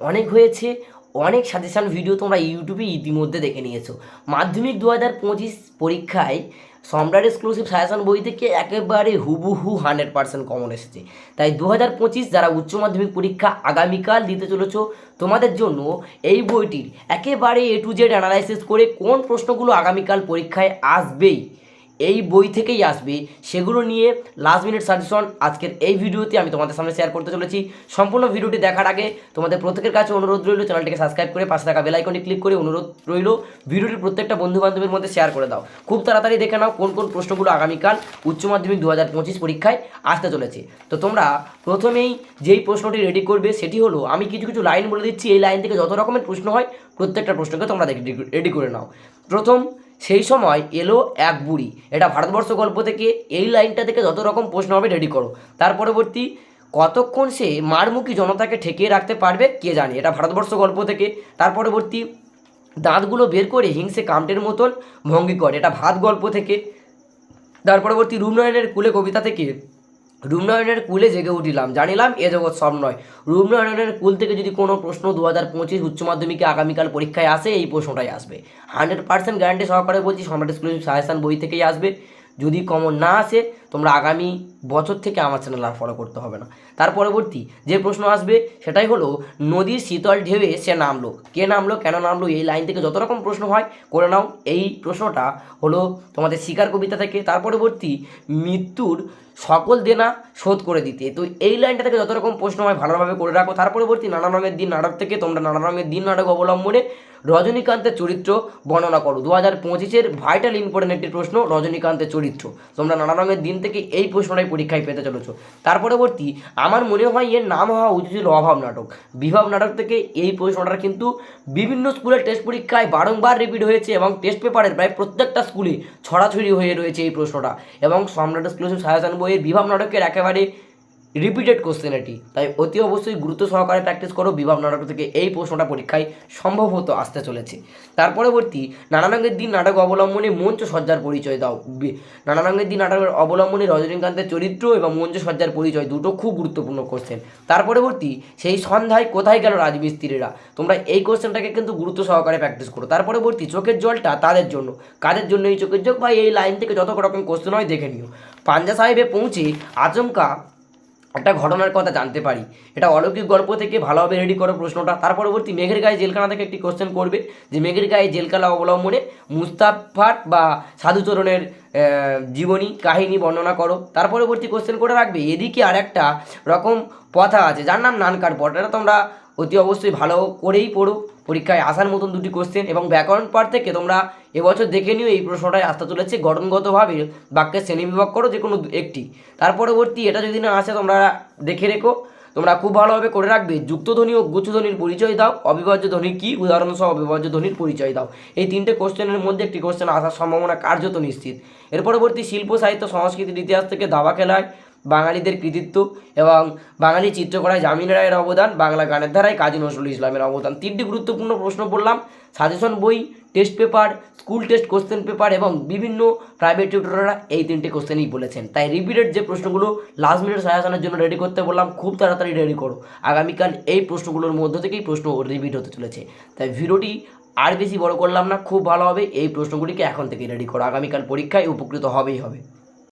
অনেক হয়েছে, অনেক সাজেশান ভিডিও তোমরা ইউটিউবে ইতিমধ্যে দেখে নিয়েছো। মাধ্যমিক দু হাজার পঁচিশ পরীক্ষায় সম্রাট এক্সক্লুসিভ সাজেশান বই থেকে একেবারে হুবহু হান্ড্রেড পার্সেন্ট কমন এসেছে। তাই দু হাজার পঁচিশ যারা উচ্চ মাধ্যমিক পরীক্ষা আগামীকাল দিতে চলেছো, তোমাদের জন্য এই বইটির একেবারে এ টু জেড অ্যানালাইসিস করে কোন প্রশ্নগুলো আগামীকাল পরীক্ষায় আসবেই। এই বই থেকেই আসবে। সেগুলো নিয়ে লাস্ট মিনিট সাজেশন আজকের এই ভিডিওতে আমি তোমাদের সামনে শেয়ার করতে চলেছি। সম্পূর্ণ ভিডিওটি দেখার আগে তোমাদের প্রত্যেকের কাছে অনুরোধ রইল, চ্যানেলটিকে সাবস্ক্রাইব করে পাশে থাকা বেল আইকনে ক্লিক করে অনুরোধ রইল ভিডিওটির প্রত্যেকটা বন্ধু বান্ধবের মধ্যে শেয়ার করে দাও। খুব তাড়াতাড়ি দেখে নাও কোন কোন প্রশ্নগুলো আগামীকাল উচ্চ মাধ্যমিক দু হাজার পঁচিশ পরীক্ষায় আসতে চলেছে। তো তোমরা প্রথমেই যেই প্রশ্নটি রেডি করবে সেটি হলো, আমি কিছু কিছু লাইন বলে দিচ্ছি, এই লাইন থেকে যত রকমের প্রশ্ন হয় প্রত্যেকটা প্রশ্নকে তোমরা রেডি করে নাও। প্রথম সেই সময় এলো এক বুড়ি। এটা ভারতবর্ষ গল্প থেকে এই লাইনটা থেকে যত রকম প্রশ্ন হবে রেডি করো। তার পরবর্তী, কতক্ষণ সে মারমুখী জনতাকে ঠেকিয়ে রাখতে পারবে কে জানে? এটা ভারতবর্ষ গল্প থেকে। তার পরবর্তী, দাঁতগুলো বের করে হিংসে কামটের মতন ভঙ্গি করে। এটা ভাত গল্প থেকে। তার পরবর্তী রূপনারায়ণের কুলে কবিতা থেকে রূপনারায়ণের কুলে জেগে উঠিলাম। জানিলাম, এ জগৎ সব নয়। রূপনারায়ণের কুল থেকে যদি কোনো প্রশ্ন দু হাজার পঁচিশ উচ্চ মাধ্যমিকে আগামীকাল পরীক্ষায় আসে, এই প্রশ্নটাই আসবে। হান্ড্রেড পার্সেন্ট গ্যারান্টি সহকারে বলছি সম্রাট স্কুল সাজেশান বই থেকেই আসবে। যদি কমন না আসে, তোমরা আগামী বছর থেকে আমার চ্যানেল আর ফলো করতে হবে না। তার পরবর্তী যে প্রশ্ন আসবে, সেটাই হলো, নদীর শীতল ঢেউয়ে সে নামলো। কে নামলো, কেন নামলো, এই লাইন থেকে যত রকম প্রশ্ন হয়, করে নাও। এই প্রশ্নটা হলো তোমাদের শিকার কবিতা থেকে। তার পরবর্তী, মৃত্যুর সকল দেনা শোধ করে দিতে। তো এই লাইনটা থেকে যত রকম প্রশ্ন হয়, ভালোভাবে করে রাখো। তার পরবর্তী, নানা রঙের দিন নাটক থেকে তোমরা নানা রঙের দিন নাটক অবলম্বনে রজনীকান্তের চরিত্র বর্ণনা করো। দু হাজার পঁচিশের ভাইটাল ইম্পর্টেন্ট একটি প্রশ্ন, রজনীকান্তের চরিত্র। তোমরা নানা রঙের দিন থেকে এই প্রশ্নটাই পরীক্ষায় পেতে চলেছো। তার পরবর্তী, আমার মনে হয় এর নাম হওয়া উচিত ছিল অভাব নাটক। বিভাব নাটক থেকে এই প্রশ্নটা কিন্তু বিভিন্ন স্কুলের টেস্ট পরীক্ষায় বারংবার রিপিট হয়েছে এবং টেস্ট পেপারের প্রায় প্রত্যেকটা স্কুলে ছড়াছড়ি হয়ে রয়েছে এই প্রশ্নটা। এবং সম্রাট এক্সক্লুসিভ সাজেশন বইয়ের বিভাব নাটকের একেবারে রিপিটেড কোশ্চেন এটি। তাই অতি অবশ্যই গুরুত্ব সহকারে প্র্যাকটিস করো। বিভাব নাটক থেকে এই প্রশ্নটা পরীক্ষায় সম্ভবত আসতে চলেছে। তার পরবর্তী নানা রঙের দিন নাটক অবলম্বনে মঞ্চ সজ্জার পরিচয় দাও। নানা রঙের দিন নাটকের অবলম্বনে রজনীকান্তের চরিত্র এবং মঞ্চ সজ্জার পরিচয় দুটো খুব গুরুত্বপূর্ণ কোশ্চেন তার পরবর্তী, সেই সন্ধ্যায় কোথায় গেল রাজমিস্ত্রিরা? তোমরা এই কোশ্চেনটাকে কিন্তু গুরুত্ব সহকারে প্র্যাকটিস করো। তার পরবর্তী, চোখের জলটা তাদের জন্য। কাদের জন্য এই চোখের জল? বা এই লাইন থেকে যত রকম কোশ্চেন হয় দেখে নিও। পাঞ্জা সাহেবে পৌঁছে আচমকা একটা ঘটনার কথা জানতে পারি। এটা অলৌকিক গল্প থেকে ভালোভাবে রেডি করো প্রশ্নটা। তার পরবর্তী মেঘের গায়ে জেলখানা থেকে একটি কোশ্চেন করবে যে মেঘের গায়ে জেলখানা অবলম্বনে মুস্তাফাট বা সাধুচরণের জীবনী, কাহিনী বর্ণনা করো। তার পরবর্তী কোশ্চেন করে রাখবে, এদিকে আর একটা রকম পথা আছে। যার নাম নানকার পথ। এটা তোমরা অতি অবশ্যই ভালো করেই পড়ো। পরীক্ষায় আসার মতন দুটি কোশ্চেন এবং ব্যাকরণ পার্ট থেকে তোমরা এবছর দেখে নিও, এই প্রশ্নটাই আসতে চলেছে গঠনগতভাবে বাক্যের শ্রেণীবিভাগ করো যে কোনো একটি। তার পরবর্তী, এটা যদি না আসে, তোমরা দেখে রেখো। তোমরা খুব ভালোভাবে করে রাখবে। যুক্তধ্বনি ও গুচ্ছধ্বনির পরিচয় দাও। অবিভাজ্য ধ্বনি কী? উদাহরণসহ অবিভাজ্য ধ্বনির পরিচয় দাও। এই তিনটে কোশ্চেনের মধ্যে একটি কোশ্চেন আসার সম্ভাবনা কার্যত নিশ্চিত। এর পরবর্তী শিল্প, সাহিত্য, সংস্কৃতির ইতিহাস থেকে দাবা খেলায় বাঙালিদের কৃতিত্ব এবং বাঙালি চিত্রকলায় জামিন রায়ের অবদান, বাংলা গানের ধারায় কাজী নজরুল ইসলামের অবদান। তিনটি গুরুত্বপূর্ণ প্রশ্ন বললাম সাজেশন বই, test paper, school test question paper এবং বিভিন্ন প্রাইভেট টিউটররা এই তিনটে কোশ্চেনই বলেছেন। তাই রিপিটেড যে প্রশ্নগুলো লাস্ট মিনিট সাজেশনের জন্য রেডি করতে বললাম, খুব তাড়াতাড়ি রেডি করো। আগামীকাল এই প্রশ্নগুলোর মধ্য থেকেই প্রশ্ন রিপিট হতে চলেছে। তাই ভিডিওটি আর বেশি বড় করলাম না, খুব ভালো হবে। এই প্রশ্নগুলিকে এখন থেকে রেডি করো। আগামীকাল পরীক্ষায় উপকৃত হবেই হবে।